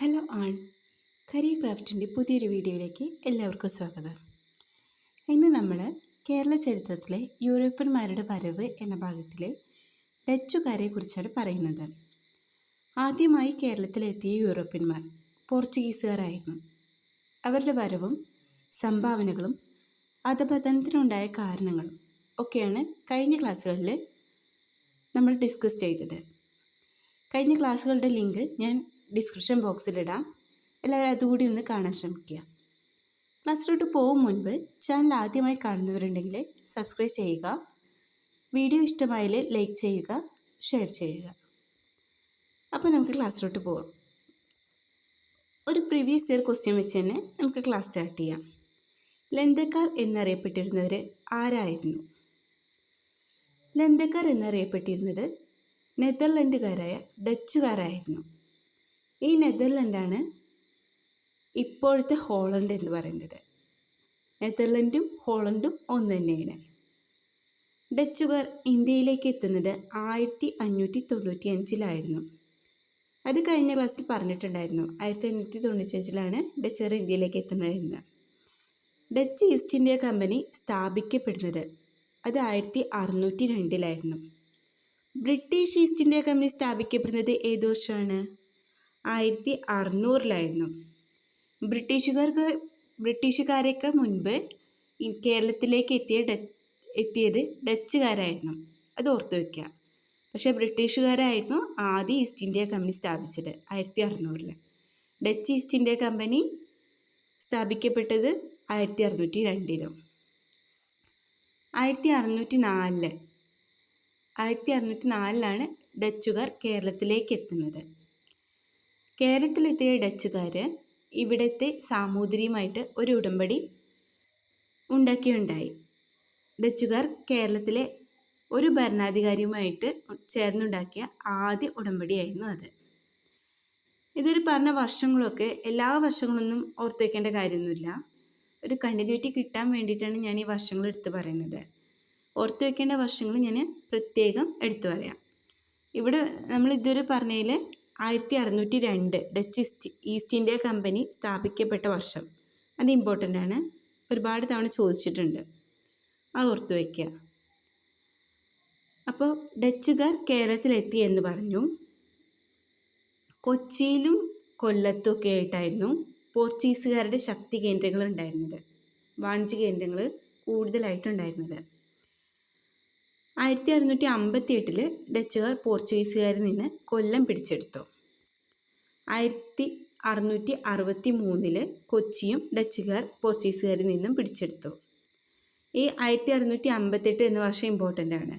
Hello ആൾ. Career ക്രാഫ്റ്റിന്റെ പുതിയൊരു വീഡിയോയിലേക്ക് എല്ലാവർക്കും സ്വാഗതം. ഇന്ന് നമ്മൾ കേരള ചരിത്രത്തിലെ യൂറോപ്യന്മാരുടെ വരവ് എന്ന ഭാഗത്തിലെ ഡച്ചുകാരെ കുറിച്ചാണ് പറയുന്നത്. ആദ്യമായി കേരളത്തിലെത്തിയ യൂറോപ്യന്മാർ പോർച്ചുഗീസുകാരായിരുന്നു. അവരുടെ വരവും സംഭാവനകളും അധപതനത്തിനുണ്ടായ കാരണങ്ങളും ഒക്കെയാണ് കഴിഞ്ഞ ക്ലാസ്സുകളിൽ നമ്മൾ ഡിസ്കസ് ചെയ്തത്. കഴിഞ്ഞ ക്ലാസ്സുകളുടെ ലിങ്ക് ഞാൻ ഡിസ്ക്രിപ്ഷൻ ബോക്സിലിടാം എല്ലാവരും അതുകൂടി ഒന്ന് കാണാൻ ശ്രമിക്കുക. ക്ലാസ്സിലോട്ട് പോകും മുൻപ് ചാനൽ ആദ്യമായി കാണുന്നവരുണ്ടെങ്കിൽ സബ്സ്ക്രൈബ് ചെയ്യുക. വീഡിയോ ഇഷ്ടമായാൽ ലൈക്ക് ചെയ്യുക ഷെയർ ചെയ്യുക. അപ്പോൾ നമുക്ക് ക്ലാസ്സിലോട്ട് പോവാം. ഒരു പ്രീവിയസ് ഇയർ ക്വസ്റ്റ്യൻ വെച്ച് തന്നെ നമുക്ക് ക്ലാസ് സ്റ്റാർട്ട് ചെയ്യാം. ലന്തക്കാർ എന്നറിയപ്പെട്ടിരുന്നവർ ആരായിരുന്നു? ലന്തക്കാർ എന്നറിയപ്പെട്ടിരുന്നത് നെതർലൻഡുകാരായ ഡച്ചുകാരായിരുന്നു. ഈ നെതർലൻഡാണ് ഇപ്പോഴത്തെ ഹോളണ്ട് എന്ന് പറയുന്നത് നെതർലൻഡും ഹോളണ്ടും ഒന്ന് തന്നെയാണ്. ഡച്ചുകാർ ഇന്ത്യയിലേക്ക് എത്തുന്നത് ആയിരത്തി അഞ്ഞൂറ്റി തൊണ്ണൂറ്റി അഞ്ചിലായിരുന്നു അത് കഴിഞ്ഞ ക്ലാസ്സിൽ പറഞ്ഞിട്ടുണ്ടായിരുന്നു ആയിരത്തി അഞ്ഞൂറ്റി തൊണ്ണൂറ്റി അഞ്ചിലാണ് ഡച്ചുകാർ ഇന്ത്യയിലേക്ക് എത്തുന്നതെന്ന് ഡച്ച് ഈസ്റ്റ് ഇന്ത്യ കമ്പനി സ്ഥാപിക്കപ്പെടുന്നത് അത് ആയിരത്തി അറുന്നൂറ്റി രണ്ടിലായിരുന്നു ബ്രിട്ടീഷ് ഈസ്റ്റ് ഇന്ത്യ കമ്പനി സ്ഥാപിക്കപ്പെടുന്നത് ഏത് വർഷമാണ്? ആയിരത്തി അറുന്നൂറിലായിരുന്നു ബ്രിട്ടീഷുകാർക്ക് ബ്രിട്ടീഷുകാരേക്ക് മുൻപ് കേരളത്തിലേക്ക് എത്തിയ എത്തിയത് ഡച്ചുകാരായിരുന്നു. അത് ഓർത്തു വയ്ക്കുക പക്ഷേ ബ്രിട്ടീഷുകാരായിരുന്നു ആദ്യ ഈസ്റ്റ് ഇന്ത്യ കമ്പനി സ്ഥാപിച്ചത് ആയിരത്തി അറുന്നൂറിൽ ഡച്ച് ഈസ്റ്റ് ഇന്ത്യ കമ്പനി സ്ഥാപിക്കപ്പെട്ടത് ആയിരത്തി അറുന്നൂറ്റി രണ്ടിലും ആയിരത്തി അറുന്നൂറ്റി നാലിൽ ആയിരത്തി അറുന്നൂറ്റി നാലിലാണ് ഡച്ചുകാർ കേരളത്തിലേക്ക് എത്തുന്നത് കേരളത്തിലെത്തിയ ഡച്ചുകാർ ഇവിടുത്തെ സാമൂതിരിയുമായിട്ട് ഒരു ഉടമ്പടി ഉണ്ടാക്കിയുണ്ടായി. ഡച്ചുകാർ കേരളത്തിലെ ഒരു ഭരണാധികാരിയുമായിട്ട് ചേർന്നുണ്ടാക്കിയ ആദ്യ ഉടമ്പടിയായിരുന്നു അത്. ഇതൊരു പറഞ്ഞ വർഷങ്ങളൊക്കെ എല്ലാ വർഷങ്ങളൊന്നും ഓർത്ത് വയ്ക്കേണ്ട കാര്യമൊന്നുമില്ല. ഒരു കണ്ടിന്യൂറ്റി കിട്ടാൻ വേണ്ടിയിട്ടാണ് ഞാൻ ഈ വർഷങ്ങൾ എടുത്തു പറയുന്നത്. ഓർത്ത് വയ്ക്കേണ്ട വർഷങ്ങൾ ഞാൻ പ്രത്യേകം എടുത്തു പറയാം. ഇവിടെ നമ്മൾ ഇതുവരെ പറഞ്ഞതിൽ ആയിരത്തി അറുന്നൂറ്റി രണ്ട് Dutch East East India company സ്ഥാപിക്കപ്പെട്ട വർഷം. അത് ഇമ്പോർട്ടന്റ് ആണ്. ഒരുപാട് തവണ ചോദിച്ചിട്ടുണ്ട്. അത് ഓർത്തു വയ്ക്കുക അപ്പോൾ ഡച്ചുകാർ കേരളത്തിലെത്തി എന്ന് പറഞ്ഞു. കൊച്ചിയിലും കൊല്ലത്തും ഒക്കെ ആയിട്ടായിരുന്നു പോർച്ചുഗീസുകാരുടെ ശക്തി കേന്ദ്രങ്ങൾ ഉണ്ടായിരുന്നത്. വാണിജ്യ കേന്ദ്രങ്ങൾ കൂടുതലായിട്ടുണ്ടായിരുന്നത്. ആയിരത്തി അറുന്നൂറ്റി അമ്പത്തി എട്ടിൽ ഡച്ചുകാർ പോർച്ചുഗീസുകാരിൽ നിന്ന് കൊല്ലം പിടിച്ചെടുത്തു. ആയിരത്തി അറുന്നൂറ്റി അറുപത്തി മൂന്നിൽ കൊച്ചിയും ഡച്ചുകാർ പോർച്ചുഗീസുകാരിൽ നിന്നും പിടിച്ചെടുത്തു. ഈ ആയിരത്തി അറുന്നൂറ്റി അമ്പത്തെട്ട് എന്ന വർഷം ഇമ്പോർട്ടന്റ് ആണ്.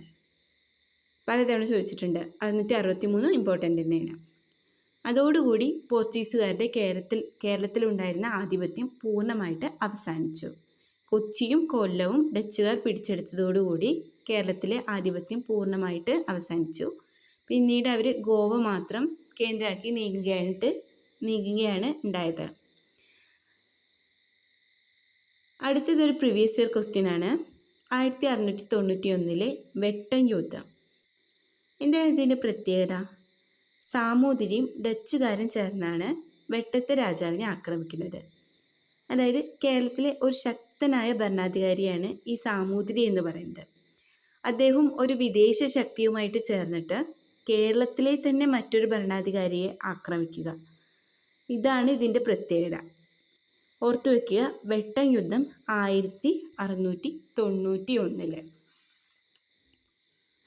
പലതവണ ചോദിച്ചിട്ടുണ്ട് അറുന്നൂറ്റി അറുപത്തി മൂന്നും ഇമ്പോർട്ടന്റ് തന്നെയാണ്. അതോടുകൂടി പോർച്ചുഗീസുകാരുടെ കേരളത്തിൽ കേരളത്തിലുണ്ടായിരുന്ന ആധിപത്യം പൂർണമായിട്ട് അവസാനിച്ചു. കൊച്ചിയും കൊല്ലവും ഡച്ചുകാർ പിടിച്ചെടുത്തതോടുകൂടി കേരളത്തിലെ ആധിപത്യം പൂർണമായിട്ട് അവസാനിച്ചു. പിന്നീട് അവർ ഗോവ മാത്രം കേന്ദ്രമാക്കി നീങ്ങുകയായിട്ട് നീങ്ങുകയാണ് ഉണ്ടായത്. അടുത്തതൊരു പ്രീവിയസ് ഇയർ ക്വസ്റ്റ്യൻ ആണ്. ആയിരത്തി അറുന്നൂറ്റി തൊണ്ണൂറ്റി ഒന്നിലെ വെട്ടൻ യുദ്ധം. എന്താണ് ഇതിന്റെ പ്രത്യേകത? സാമൂതിരിയും ഡച്ചുകാരും ചേർന്നാണ് വെട്ടത്തെ രാജാവിനെ ആക്രമിക്കുന്നത്. അതായത് കേരളത്തിലെ ഒരു ശക്തനായ ഭരണാധികാരിയാണ് ഈ സാമൂതിരി എന്ന് പറയുന്നത്. അദ്ദേഹം ഒരു വിദേശ ശക്തിയുമായിട്ട് ചേർന്നിട്ട് കേരളത്തിലെ തന്നെ മറ്റൊരു ഭരണാധികാരിയെ ആക്രമിക്കുക. ഇതാണ് ഇതിന്റെ പ്രത്യേകത. ഓർത്തു വയ്ക്കുക വെട്ടം യുദ്ധം ആയിരത്തി അറുന്നൂറ്റി തൊണ്ണൂറ്റി ഒന്നിൽ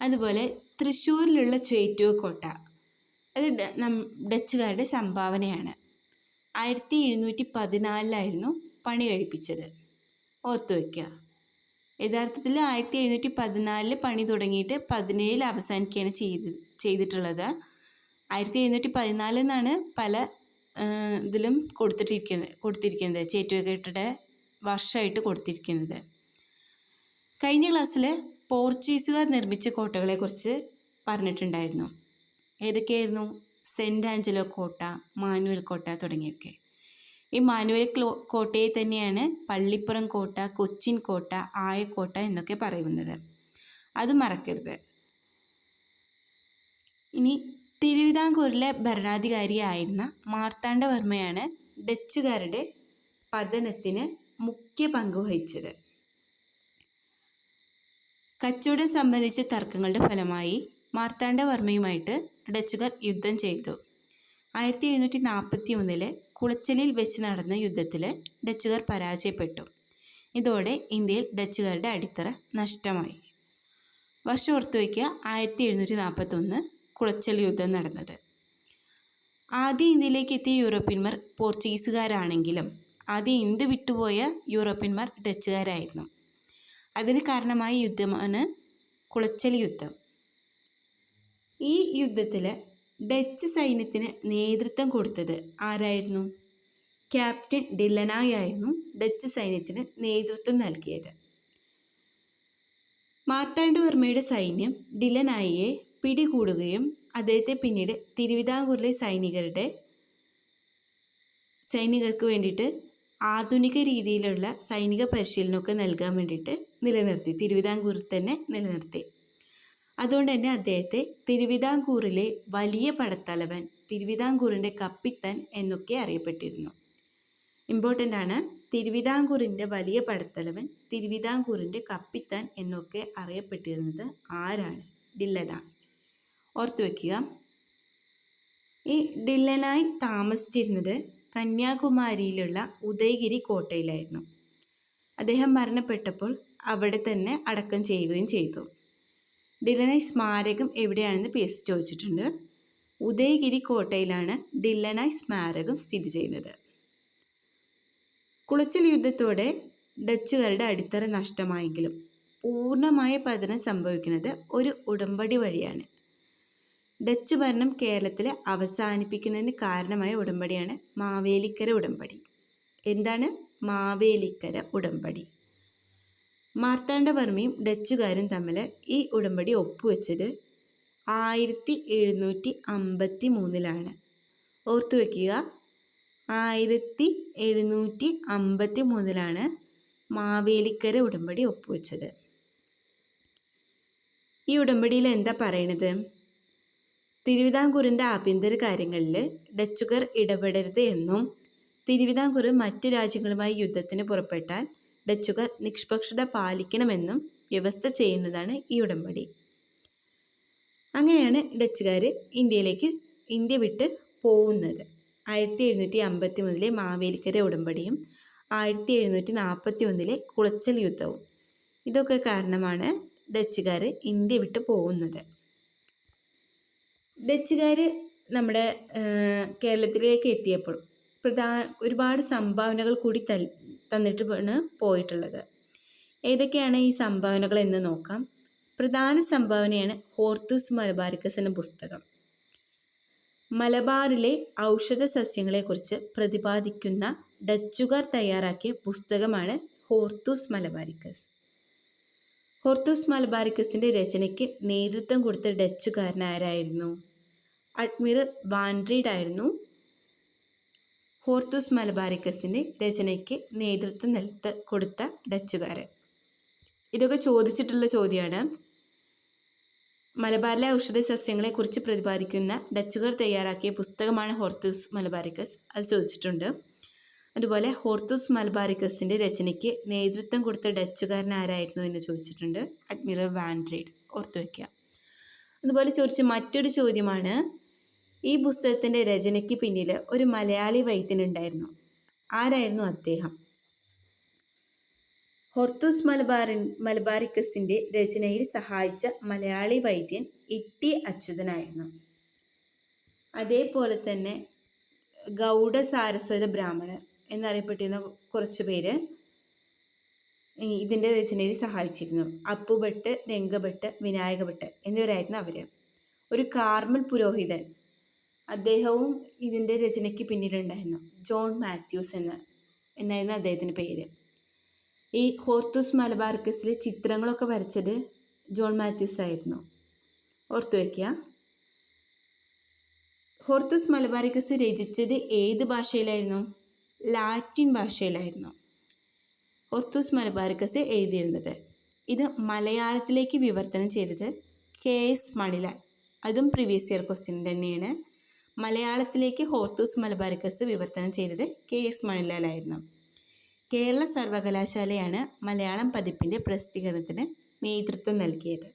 അതുപോലെ തൃശ്ശൂരിലുള്ള ചേറ്റുവ കോട്ട അത് ഡച്ചുകാരുടെ സംഭാവനയാണ്. ആയിരത്തി എഴുന്നൂറ്റി പതിനാലിലായിരുന്നു പണി കഴിപ്പിച്ചത്. ഓർത്തു വയ്ക്കുക യഥാർത്ഥത്തിൽ ആയിരത്തി എഴുന്നൂറ്റി പതിനാലിൽ പണി തുടങ്ങിയിട്ട് പതിനേഴിൽ അവസാനിക്കുകയാണ് ചെയ്ത് ചെയ്തിട്ടുള്ളത്. ആയിരത്തി എഴുന്നൂറ്റി പതിനാലിൽ നിന്നാണ് പല ഇതിലും കൊടുത്തിട്ടിരിക്കുന്നത് കൊടുത്തിരിക്കുന്നത് ചേറ്റുവകയുടെ വർഷമായിട്ട് കൊടുത്തിരിക്കുന്നത്. കഴിഞ്ഞ ക്ലാസ്സിൽ പോർച്ചുഗീസുകാർ നിർമ്മിച്ച കോട്ടകളെക്കുറിച്ച് പറഞ്ഞിട്ടുണ്ടായിരുന്നു. ഏതൊക്കെയായിരുന്നു? സെന്റ് ആഞ്ചലോ കോട്ട മാനുവൽ കോട്ട തുടങ്ങിയൊക്കെ ഈ മാനുവൽ കോട്ടയെ തന്നെയാണ് പള്ളിപ്പുറം കോട്ട കൊച്ചിൻ കോട്ട ആയക്കോട്ട എന്നൊക്കെ പറയുന്നത്. അത് മറക്കരുത്. ഇനി തിരുവിതാംകൂറിലെ ഭരണാധികാരിയായിരുന്ന മാർത്താണ്ഡവർമ്മയാണ് ഡച്ചുകാരുടെ പതനത്തിന് മുഖ്യ പങ്ക് വഹിച്ചത്. കച്ചവടം സംബന്ധിച്ച തർക്കങ്ങളുടെ ഫലമായി മാർത്താണ്ഡവർമ്മയുമായിട്ട് ഡച്ചുകാർ യുദ്ധം ചെയ്തു. ആയിരത്തി എഴുന്നൂറ്റി നാൽപ്പത്തി ഒന്നിൽ കുളച്ചലിൽ വെച്ച് നടന്ന യുദ്ധത്തിൽ ഡച്ചുകാർ പരാജയപ്പെട്ടു. ഇതോടെ ഇന്ത്യയിൽ ഡച്ചുകാരുടെ അടിത്തറ നഷ്ടമായി. വർഷം ഓർത്തു വയ്ക്കുക ആയിരത്തി എഴുന്നൂറ്റി നാൽപ്പത്തൊന്ന് കുളച്ചൽ യുദ്ധം നടന്നത്. ആദ്യ ഇന്ത്യയിലേക്ക് എത്തിയ യൂറോപ്യന്മാർ പോർച്ചുഗീസുകാരാണെങ്കിലും ആദ്യം ഇന്ത്യ വിട്ടുപോയ യൂറോപ്യന്മാർ ഡച്ചുകാരായിരുന്നു. അതിന് കാരണമായ യുദ്ധമാണ് കുളച്ചൽ യുദ്ധം. ഈ യുദ്ധത്തിൽ ഡച്ച് സൈന്യത്തിന് നേതൃത്വം കൊടുത്തത് ആരായിരുന്നു? ക്യാപ്റ്റൻ ഡില്ലനായി ആയിരുന്നു ഡച്ച് സൈന്യത്തിന് നേതൃത്വം നൽകിയത്. മാർത്താണ്ഡവർമ്മയുടെ സൈന്യം ഡിലനായിയെ പിടികൂടുകയും അദ്ദേഹത്തെ പിന്നീട് തിരുവിതാംകൂറിലെ സൈനികരുടെ സൈനികർക്ക് വേണ്ടിയിട്ട് ആധുനിക രീതിയിലുള്ള സൈനിക പരിശീലനമൊക്കെ നൽകാൻ വേണ്ടിയിട്ട് നിലനിർത്തി തിരുവിതാംകൂറിൽ തന്നെ നിലനിർത്തി. അതുകൊണ്ട് തന്നെ അദ്ദേഹത്തെ തിരുവിതാംകൂറിലെ വലിയ പടത്തലവൻ തിരുവിതാംകൂറിന്റെ കപ്പിത്തൻ എന്നൊക്കെ അറിയപ്പെട്ടിരുന്നു. ഇമ്പോർട്ടന്റ് ആണ്. തിരുവിതാംകൂറിന്റെ വലിയ പടത്തലവൻ തിരുവിതാംകൂറിന്റെ കപ്പിത്താൻ എന്നൊക്കെ അറിയപ്പെട്ടിരുന്നത് ആരാണ്? ഡില്ലനായി. ഓർത്തു വയ്ക്കുക ഈ ഡില്ലനായി താമസിച്ചിരുന്നത് കന്യാകുമാരിയിലുള്ള ഉദയഗിരി കോട്ടയിലായിരുന്നു. അദ്ദേഹം മരണപ്പെട്ടപ്പോൾ അവിടെ തന്നെ അടക്കം ചെയ്യുകയും ചെയ്തു. ഡില്ലനായി സ്മാരകം എവിടെയാണെന്ന് പി എസ് ചോദിച്ചിട്ടുണ്ട്. ഉദയഗിരി കോട്ടയിലാണ് ഡില്ലനായി സ്മാരകം സ്ഥിതി ചെയ്യുന്നത്. കുളച്ചൽ യുദ്ധത്തോടെ ഡച്ചുകാരുടെ അടിത്തറ നഷ്ടമായെങ്കിലും പൂർണമായ പതനം സംഭവിക്കുന്നത് ഒരു ഉടമ്പടി വഴിയാണ്. ഡച്ച് ഭരണം കേരളത്തിൽ അവസാനിപ്പിക്കുന്നതിന് കാരണമായ ഉടമ്പടിയാണ് മാവേലിക്കര ഉടമ്പടി. എന്താണ് മാവേലിക്കര ഉടമ്പടി? മാർത്താണ്ഡവർമ്മയും ഡച്ചുകാരും തമ്മിൽ ഈ ഉടമ്പടി ഒപ്പുവെച്ചത് ആയിരത്തി എഴുന്നൂറ്റി അമ്പത്തി മൂന്നിലാണ് ഓർത്തു വയ്ക്കുക ആയിരത്തി എഴുന്നൂറ്റി അമ്പത്തി മൂന്നിലാണ് മാവേലിക്കര ഉടമ്പടി ഒപ്പുവെച്ചത്. ഈ ഉടമ്പടിയിൽ എന്താ പറയണത്? തിരുവിതാംകൂറിന്റെ ആഭ്യന്തര കാര്യങ്ങളിൽ ഡച്ചുകാർ ഇടപെടരുത് എന്നും തിരുവിതാംകൂർ മറ്റു രാജ്യങ്ങളുമായി യുദ്ധത്തിന് പുറപ്പെട്ടാൽ ഡച്ചുകാർ നിഷ്പക്ഷത പാലിക്കണമെന്നും വ്യവസ്ഥ ചെയ്യുന്നതാണ് ഈ ഉടമ്പടി. അങ്ങനെയാണ് ഡച്ചുകാർ ഇന്ത്യയിലേക്ക് ഇന്ത്യ വിട്ട് പോകുന്നത്. ആയിരത്തി എഴുന്നൂറ്റി അമ്പത്തി മൂന്നിലെ മാവേലിക്കര ഉടമ്പടിയും ആയിരത്തി എഴുന്നൂറ്റി നാൽപ്പത്തി ഒന്നിലെ കുളച്ചൽ യുദ്ധവും. ഇതൊക്കെ കാരണമാണ് ഡച്ചുകാർ ഇന്ത്യ വിട്ട് പോകുന്നത്. ഡച്ചുകാർ നമ്മുടെ കേരളത്തിലേക്ക് എത്തിയപ്പോൾ പ്രധാന ഒരുപാട് സംഭാവനകൾ കൂടി തന്നിട്ടാണ് പോയിട്ടുള്ളത്. ഏതൊക്കെയാണ് ഈ സംഭാവനകൾ എന്ന് നോക്കാം. പ്രധാന സംഭാവനയാണ് ഹോർത്തൂസ് മലബാരിക്കസ് എന്ന പുസ്തകം. മലബാറിലെ ഔഷധ സസ്യങ്ങളെക്കുറിച്ച് പ്രതിപാദിക്കുന്ന ഡച്ചുകാർ തയ്യാറാക്കിയ പുസ്തകമാണ് ഹോർത്തൂസ് മലബാരിക്കസ്. ഹോർത്തൂസ് മലബാരിക്കസിന്റെ രചനയ്ക്ക് നേതൃത്വം കൊടുത്ത ഡച്ചുകാരനാരായിരുന്നു? അഡ്മിറൽ വാൻഡ്രീഡ് ആയിരുന്നു ഹോർത്തൂസ് മലബാരിക്കസിന്റെ രചനയ്ക്ക് നേതൃത്വം നൽത്ത് കൊടുത്ത ഡച്ചുകാരൻ. ഇതൊക്കെ ചോദിച്ചിട്ടുള്ള ചോദ്യമാണ്. മലബാറിലെ ഔഷധ സസ്യങ്ങളെക്കുറിച്ച് പ്രതിപാദിക്കുന്ന ഡച്ചുകാർ തയ്യാറാക്കിയ പുസ്തകമാണ് ഹോർത്തൂസ് മലബാരിക്കസ്. അത് ചോദിച്ചിട്ടുണ്ട്. അതുപോലെ ഹോർത്തൂസ് മലബാരിക്കസിന്റെ രചനയ്ക്ക് നേതൃത്വം കൊടുത്ത ഡച്ചുകാരൻ ആരായിരുന്നു എന്ന് ചോദിച്ചിട്ടുണ്ട്. അഡ്മിറൽ വാൻഡ്രേഡ്. ഓർത്തു വയ്ക്കുക അതുപോലെ ചോദിച്ച മറ്റൊരു ചോദ്യമാണ് ഈ പുസ്തകത്തിന്റെ രചനയ്ക്ക് പിന്നിൽ ഒരു മലയാളി വൈദ്യനുണ്ടായിരുന്നു. ആരായിരുന്നു അദ്ദേഹം? ഹോർത്തൂസ് മലബാറിൻ മലബാറിക്കസിന്റെ രചനയിൽ സഹായിച്ച മലയാളി വൈദ്യൻ ഇട്ടി അച്യുതനായിരുന്നു. അതേപോലെ തന്നെ ഗൗഡ സാരസ്വത ബ്രാഹ്മണർ എന്നറിയപ്പെട്ടിരുന്ന കുറച്ച് പേര് ഇതിന്റെ രചനയിൽ സഹായിച്ചിരുന്നു. അപ്പുഭട്ട് രംഗഭട്ട് വിനായകഭട്ട് എന്നിവരായിരുന്നു അവർ ഒരു കാർമൽ പുരോഹിതൻ അദ്ദേഹവും ഇതിന്റെ രചനയ്ക്ക് പിന്നിലുണ്ടായിരുന്നു. ജോൺ മാത്യൂസ് എന്ന എന്നായിരുന്നു അദ്ദേഹത്തിന്റെ പേര്. ഈ ഹോർത്തൂസ് മലബാർക്കസിലെ ചിത്രങ്ങളൊക്കെ വരച്ചത് ജോൺ മാത്യൂസ് ആയിരുന്നു. ഓർത്തു വയ്ക്കുക. ഹോർത്തൂസ് മലബാറിക്കസ് രചിച്ചത് ഏത് ഭാഷയിലായിരുന്നു? ലാറ്റിൻ ഭാഷയിലായിരുന്നു. ഹോർത്തൂസ് മലബാറിക്കസ് എഴുതിയിരുന്നത്. ഇത് മലയാളത്തിലേക്ക് വിവർത്തനം ചെയ്തത് കെ എസ് മണിലാൽ. അതും പ്രീവിയസ് ഇയർ ക്വസ്റ്റ്യൻ തന്നെയാണ്. മലയാളത്തിലേക്ക് ഹോർത്തൂസ് മലബാരിക്കസ് വിവർത്തനം ചെയ്തത് കെ എസ് മണിലാലായിരുന്നു കേരള സർവകലാശാലയാണ് മലയാളം പതിപ്പിന്റെ പ്രസിദ്ധീകരണത്തിന് നേതൃത്വം നൽകിയത്.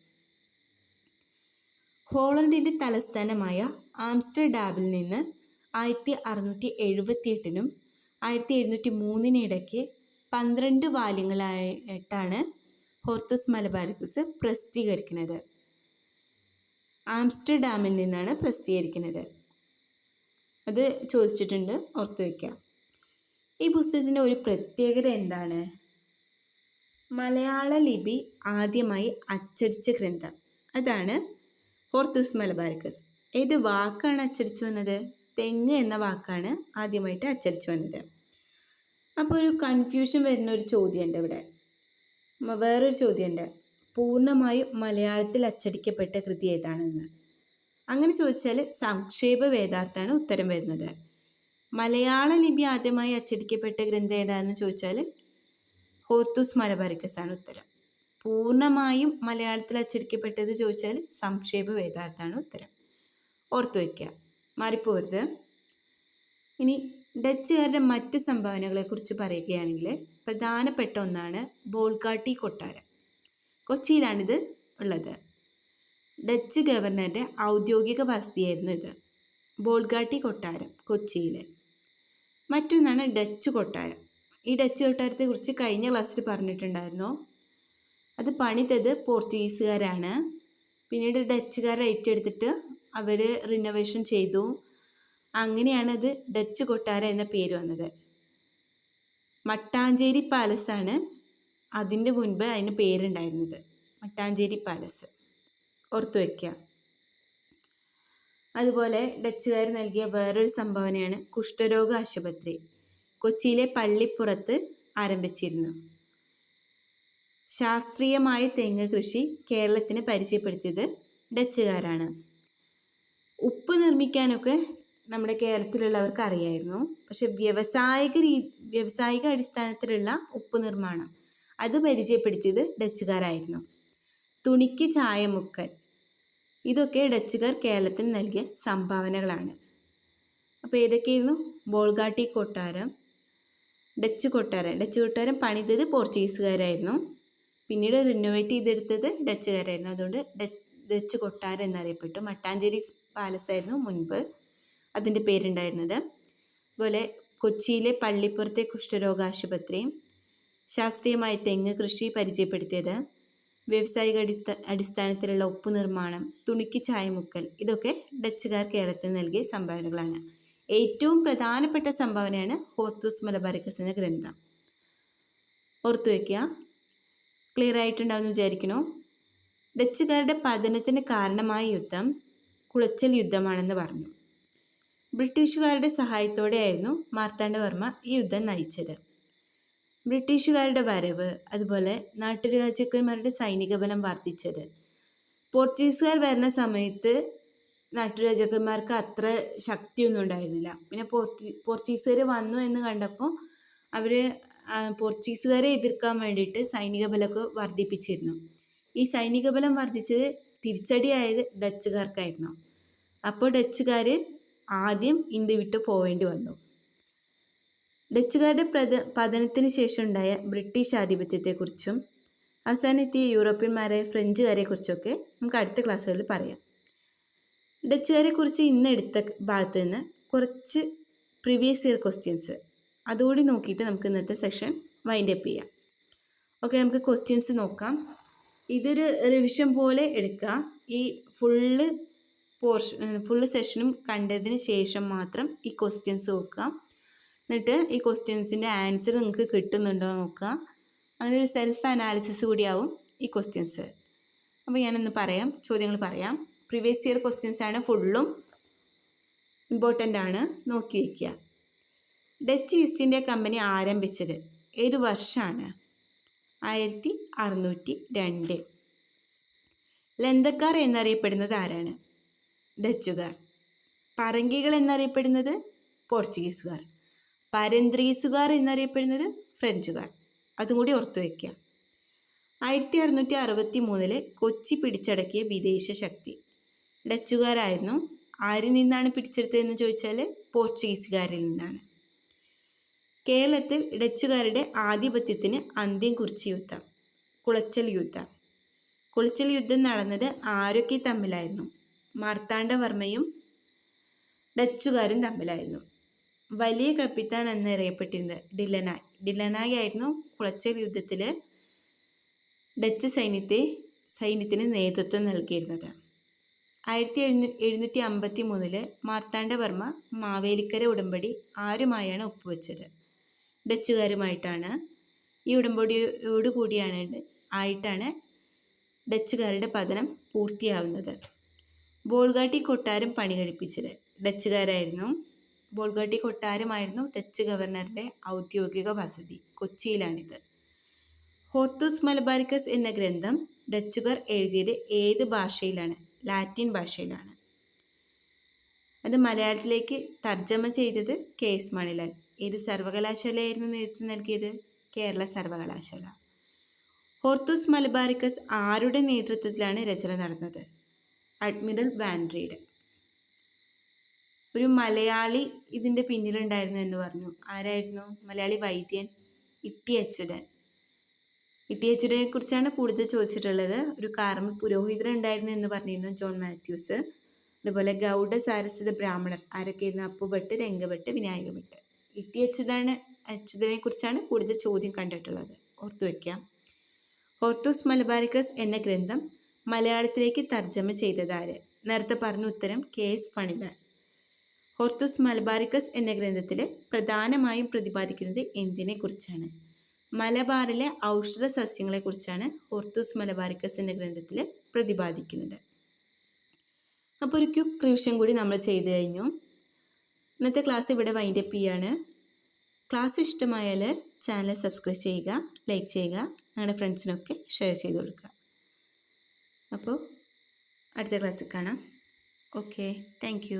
ഹോളണ്ടിന്റെ തലസ്ഥാനമായ ആംസ്റ്റർഡാമിൽ നിന്ന് ആയിരത്തി അറുന്നൂറ്റി എഴുപത്തിയെട്ടിനും ആയിരത്തി എഴുന്നൂറ്റി മൂന്നിനിടയ്ക്ക് പന്ത്രണ്ട് വാല്യങ്ങളായിട്ടാണ് ഹോർത്തസ് മലബാരിക്കസ് പ്രസിദ്ധീകരിക്കുന്നത്. ആംസ്റ്റർഡാമിൽ നിന്നാണ് പ്രസിദ്ധീകരിക്കുന്നത്. അത് ചോദിച്ചിട്ടുണ്ട് ഓർത്ത് വയ്ക്കാം ഈ പുസ്തകത്തിന്റെ ഒരു പ്രത്യേകത എന്താണ്? മലയാള ലിപി ആദ്യമായി അച്ചടിച്ച ഗ്രന്ഥം. അതാണ് ഹോർത്തൂസ് മലബാരിക്കസ്. ഏത് വാക്കാണ് അച്ചടിച്ചു വന്നത്? തെങ്ങ് എന്ന വാക്കാണ് ആദ്യമായിട്ട് അച്ചടിച്ചു വന്നത്. അപ്പോൾ ഒരു കൺഫ്യൂഷൻ വരുന്ന ഒരു ചോദ്യമുണ്ട് ഇവിടെ. വേറൊരു ചോദ്യമുണ്ട്. പൂർണമായും മലയാളത്തിൽ അച്ചടിക്കപ്പെട്ട കൃതി ഏതാണെന്ന്? അങ്ങനെ ചോദിച്ചാൽ സംക്ഷേപ വേദാർത്ഥാണ് ഉത്തരം വരുന്നത്. മലയാള ലിപി ആദ്യമായി അച്ചടിക്കപ്പെട്ട ഗ്രന്ഥം ഏതാണെന്ന് ചോദിച്ചാൽ ഹോത്തുസ് മലബാരിക്കസ് ആണ് ഉത്തരം. പൂർണമായും മലയാളത്തിൽ അച്ചടിക്കപ്പെട്ടത് ചോദിച്ചാൽ സംക്ഷേപ വേദാർത്ഥാണ് ഉത്തരം. ഓർത്തു വയ്ക്കുക മാറിപ്പോരുത്. ഇനി ഡച്ചുകാരുടെ മറ്റ് സംഭാവനകളെക്കുറിച്ച് പറയുകയാണെങ്കിൽ പ്രധാനപ്പെട്ട ഒന്നാണ് ബോൾഗാട്ടി കൊട്ടാരം. കൊച്ചിയിലാണിത് ഉള്ളത്. ഡച്ച് ഗവർണറുടെ ഔദ്യോഗിക വസതിയായിരുന്നു ഇത്. ബോൾഗാട്ടി കൊട്ടാരം കൊച്ചിയിൽ മറ്റൊന്നാണ് ഡച്ച് കൊട്ടാരം. ഈ ഡച്ച് കൊട്ടാരത്തെക്കുറിച്ച് കഴിഞ്ഞ ക്ലാസ്സിൽ പറഞ്ഞിട്ടുണ്ടായിരുന്നു. അത് പണിതത് പോർച്ചുഗീസുകാരാണ്. പിന്നീട് ഡച്ചുകാർ ഏറ്റെടുത്തിട്ട് അവർ റിനോവേഷൻ ചെയ്തു. അങ്ങനെയാണ് അത് ഡച്ച് കൊട്ടാരം എന്ന പേര് വന്നത്. മട്ടാഞ്ചേരി പാലസ് ആണ് അതിന്റെ മുൻപ് അതിന് പേരുണ്ടായിരുന്നത്. മട്ടാഞ്ചേരി പാലസ്. ഓർത്തു വയ്ക്കുക അതുപോലെ ഡച്ചുകാർ നൽകിയ വേറൊരു സംഭാവനയാണ് കുഷ്ഠരോഗ ആശുപത്രി. കൊച്ചിയിലെ പള്ളിപ്പുറത്ത് ആരംഭിച്ചിരുന്നു. ശാസ്ത്രീയമായ തെങ്ങ് കൃഷി കേരളത്തിന് പരിചയപ്പെടുത്തിയത് ഡച്ചുകാരാണ്. ഉപ്പ് നിർമ്മിക്കാനൊക്കെ നമ്മുടെ കേരളത്തിലുള്ളവർക്ക് അറിയായിരുന്നു. പക്ഷെ വ്യവസായിക രീ വ്യവസായിക അടിസ്ഥാനത്തിലുള്ള ഉപ്പ് നിർമ്മാണം അത് പരിചയപ്പെടുത്തിയത് ഡച്ചുകാരായിരുന്നു. തുണിക്ക് ചായമുക്കൽ. ഇതൊക്കെ ഡച്ചുകാർ കേരളത്തിന് നൽകിയ സംഭാവനകളാണ്. അപ്പോൾ ഏതൊക്കെയായിരുന്നു? ബോൾഗാട്ടി കൊട്ടാരം ഡച്ച് കൊട്ടാരം. ഡച്ച് കൊട്ടാരം പണിതത് പോർച്ചുഗീസുകാരായിരുന്നു. പിന്നീട് റിനോവേറ്റ് ചെയ്തെടുത്തത് ഡച്ചുകാരായിരുന്നു. അതുകൊണ്ട് ഡച്ച് കൊട്ടാരം എന്നറിയപ്പെട്ടു. മട്ടാഞ്ചേരി പാലസ് ആയിരുന്നു മുൻപ് അതിന്റെ പേരുണ്ടായിരുന്നത്. അതുപോലെ കൊച്ചിയിലെ പള്ളിപ്പുറത്തെ കുഷ്ഠരോഗാശുപത്രി ശാസ്ത്രീയമായ തെങ്ങ് കൃഷി പരിചയപ്പെടുത്തിയത്. വ്യാവസായിക അടിത്ത അടിസ്ഥാനത്തിലുള്ള ഉപ്പ് നിർമ്മാണം തുണിക്ക് ചായമുക്കൽ ഇതൊക്കെ ഡച്ചുകാർ കേരളത്തിന് നൽകിയ സംഭാവനകളാണ്. ഏറ്റവും പ്രധാനപ്പെട്ട സംഭാവനയാണ് ഹോർത്തൂസ് മലബാരിക്കസ് എന്ന ഗ്രന്ഥം. ഓർത്തു വയ്ക്കുക. ക്ലിയർ ആയിട്ടുണ്ടാവുമെന്ന് വിചാരിക്കണോ? ഡച്ചുകാരുടെ പതനത്തിന് കാരണമായ യുദ്ധം കുളച്ചൽ യുദ്ധമാണെന്ന് പറഞ്ഞു. ബ്രിട്ടീഷുകാരുടെ സഹായത്തോടെയായിരുന്നു മാർത്താണ്ഡവർമ്മ ഈ യുദ്ധം നയിച്ചത്. ബ്രിട്ടീഷുകാരുടെ വരവ് അതുപോലെ നാട്ടുരാജാക്കന്മാരുടെ സൈനിക ബലം വർദ്ധിച്ചത്. പോർച്ചുഗീസുകാർ വരുന്ന സമയത്ത് നാട്ടുരാജാക്കന്മാർക്ക് അത്ര ശക്തിയൊന്നും ഉണ്ടായിരുന്നില്ല. പിന്നെ പോർച്ചു പോർച്ചുഗീസുകാർ വന്നു എന്ന് കണ്ടപ്പോൾ അവർ പോർച്ചുഗീസുകാരെ എതിർക്കാൻ വേണ്ടിയിട്ട് സൈനിക ബലമൊക്കെ വർദ്ധിപ്പിച്ചിരുന്നു. ഈ സൈനിക ബലം വർദ്ധിച്ചത് തിരിച്ചടിയായത് ഡച്ചുകാർക്കായിരുന്നു. അപ്പോൾ ഡച്ചുകാർ ആദ്യം ഇന്ത്യ വിട്ട് പോവേണ്ടി വന്നു. ഡച്ചുകാരുടെ പ്രത പതനത്തിന് ശേഷം ഉണ്ടായ ബ്രിട്ടീഷ് ആധിപത്യത്തെക്കുറിച്ചും അവസാനെത്തിയ യൂറോപ്യന്മാരെ ഫ്രഞ്ചുകാരെക്കുറിച്ചൊക്കെ നമുക്ക് അടുത്ത ക്ലാസ്സുകളിൽ പറയാം. ഡച്ചുകാരെക്കുറിച്ച് ഇന്ന് എടുത്ത ഭാഗത്ത് നിന്ന് കുറച്ച് പ്രീവിയസ് ഇയർ ക്വസ്റ്റ്യൻസ് അതുകൂടി നോക്കിയിട്ട് നമുക്ക് ഇന്നത്തെ സെഷൻ വൈൻഡ് അപ്പ് ചെയ്യാം. ഓക്കെ നമുക്ക് ക്വസ്റ്റ്യൻസ് നോക്കാം. ഇതൊരു റിവിഷൻ പോലെ എടുക്കാം ഈ ഫുള്ള് പോർഷൻ ഫുള്ള് സെഷനും കണ്ടതിന് ശേഷം മാത്രം ഈ ക്വസ്റ്റ്യൻസ് നോക്കുക. എന്നിട്ട് ഈ ക്വസ്റ്റ്യൻസിന്റെ ആൻസർ നിങ്ങൾക്ക് കിട്ടുന്നുണ്ടോ നോക്കുക. അങ്ങനെ ഒരു സെൽഫ് അനാലിസിസ് കൂടിയാവും ഈ ക്വസ്റ്റ്യൻസ് അപ്പോൾ ഞാനൊന്ന് പറയാം ചോദ്യങ്ങൾ പറയാം. പ്രീവിയസ് ഇയർ ക്വസ്റ്റ്യൻസ് ആണ് ഫുള്ളും ഇമ്പോർട്ടന്റ് ആണ്. നോക്കി വയ്ക്കുക ഡച്ച് ഈസ്റ്റ് ഇന്ത്യ കമ്പനി ആരംഭിച്ചത് ഏത് വർഷമാണ്? ആയിരത്തി അറുന്നൂറ്റി രണ്ട് ലന്തക്കാർ എന്നറിയപ്പെടുന്നത് ആരാണ്? ഡച്ചുകാർ. പറങ്കികൾ എന്നറിയപ്പെടുന്നത് പോർച്ചുഗീസുകാർ. പരന്ത്രീസുകാർ എന്നറിയപ്പെടുന്നത് ഫ്രഞ്ചുകാർ. അതും കൂടി ഓർത്തു വയ്ക്കുക. ആയിരത്തി അറുന്നൂറ്റി അറുപത്തി മൂന്നിൽ കൊച്ചി പിടിച്ചടക്കിയ വിദേശ ശക്തി. ഡച്ചുകാരായിരുന്നു. ആരിൽ നിന്നാണ് പിടിച്ചെടുത്തതെന്ന് ചോദിച്ചാൽ പോർച്ചുഗീസുകാരിൽ നിന്നാണ്. കേരളത്തിൽ ഡച്ചുകാരുടെ ആധിപത്യത്തിന് അന്ത്യം കുറിച്ച യുദ്ധം. കുളച്ചൽ യുദ്ധം. കുളച്ചൽ യുദ്ധം നടന്നത് ആരൊക്കെ തമ്മിലായിരുന്നു? മാർത്താണ്ഡവർമ്മയും ഡച്ചുകാരും തമ്മിലായിരുന്നു. വലിയ കപ്പിത്താൻ എന്നറിയപ്പെട്ടിരുന്നത് ഡില്ലനായ്. ഡില്ലനായ് ആയിരുന്നു കുളച്ചൽ യുദ്ധത്തിൽ ഡച്ച് സൈന്യത്തെ സൈന്യത്തിന് നേതൃത്വം നൽകിയിരുന്നത്. ആയിരത്തി എഴുന്നൂ എഴുന്നൂറ്റി അമ്പത്തി മൂന്നിൽ മാർത്താണ്ഡവർമ്മ മാവേലിക്കര ഉടമ്പടി ആരുമായാണ് ഒപ്പുവെച്ചത്? ഡച്ചുകാരുമായിട്ടാണ് ഈ ഉടമ്പടിയോട് കൂടിയാണ് ആയിട്ടാണ് ഡച്ചുകാരുടെ പതനം പൂർത്തിയാവുന്നത്. ബോൾഗാട്ടി കൊട്ടാരം പണി കഴിപ്പിച്ചത് ഡച്ചുകാരായിരുന്നു ബോൾഗാട്ടി കൊട്ടാരമായിരുന്നു ഡച്ച് ഗവർണറുടെ ഔദ്യോഗിക വസതി കൊച്ചിയിലാണിത്. ഹോർത്തൂസ് മലബാരിക്കസ് എന്ന ഗ്രന്ഥം ഡച്ചുകാർ എഴുതിയത് ഏത് ഭാഷയിലാണ്? ലാറ്റിൻ ഭാഷയിലാണ്. അത് മലയാളത്തിലേക്ക് തർജമ ചെയ്തത് കെ എസ് മണിലാൽ. ഏത് സർവകലാശാലയായിരുന്നു നേതൃത്വം നൽകിയത്? കേരള സർവകലാശാല. ഹോർത്തൂസ് മലബാരിക്കസ് ആരുടെ നേതൃത്വത്തിലാണ് രചന നടന്നത്? അഡ്മിറൽ വാൻഡ്രീഡ് ഒരു മലയാളി ഇതിന്റെ പിന്നിലുണ്ടായിരുന്നു എന്ന് പറഞ്ഞു. ആരായിരുന്നു? മലയാളി വൈദ്യൻ ഇട്ടി അച്യുതൻ ഇട്ടി അച്യുതനെ കുറിച്ചാണ് കൂടുതൽ ചോദിച്ചിട്ടുള്ളത്. ഒരു കാർമ പുരോഹിതൻ ഉണ്ടായിരുന്നു എന്ന് പറഞ്ഞിരുന്നു ജോൺ മാത്യൂസ്. അതുപോലെ ഗൗഡ സാരസ്വത ബ്രാഹ്മണർ. ആരൊക്കെയായിരുന്നു? അപ്പുഭട്ട് രംഗഭട്ട് വിനായകഭട്ട് ഇട്ടി അച്യുതാണ് അച്യുതനെ കുറിച്ചാണ് കൂടുതൽ ചോദ്യം കണ്ടിട്ടുള്ളത്. ഓർത്തു വയ്ക്കാം ഹോർത്തൂസ് മലബാരിക്കസ് എന്ന ഗ്രന്ഥം മലയാളത്തിലേക്ക് തർജമ ചെയ്തതാര്? നേരത്തെ പറഞ്ഞ ഉത്തരം K S Manilal Hortus Malabaricus എന്ന ഗ്രന്ഥത്തിൽ പ്രധാനമായും പ്രതിപാദിക്കുന്നത് എന്തിനെ കുറിച്ചാണ് മലബാറിലെ ഔഷധ സസ്യങ്ങളെക്കുറിച്ചാണ് ഹോർത്തൂസ് മലബാരിക്കസ് എന്ന ഗ്രന്ഥത്തിൽ പ്രതിപാദിക്കുന്നത്. അപ്പോൾ ഒരു ക്യുക്ക് റിവിഷൻ കൂടി നമ്മൾ ചെയ്തു കഴിഞ്ഞു. ഇന്നത്തെ ക്ലാസ് ഇവിടെ വൈൻഡ് അപ്പ് ചെയ്യാണ്. ക്ലാസ് ഇഷ്ടമായാൽ ചാനൽ സബ്സ്ക്രൈബ് ചെയ്യുക ലൈക്ക് ചെയ്യുക നിങ്ങളുടെ ഫ്രണ്ട്സിനൊക്കെ ഷെയർ ചെയ്ത് കൊടുക്കുക. അപ്പോൾ അടുത്ത ക്ലാസ്സിൽ കാണാം. Okay thank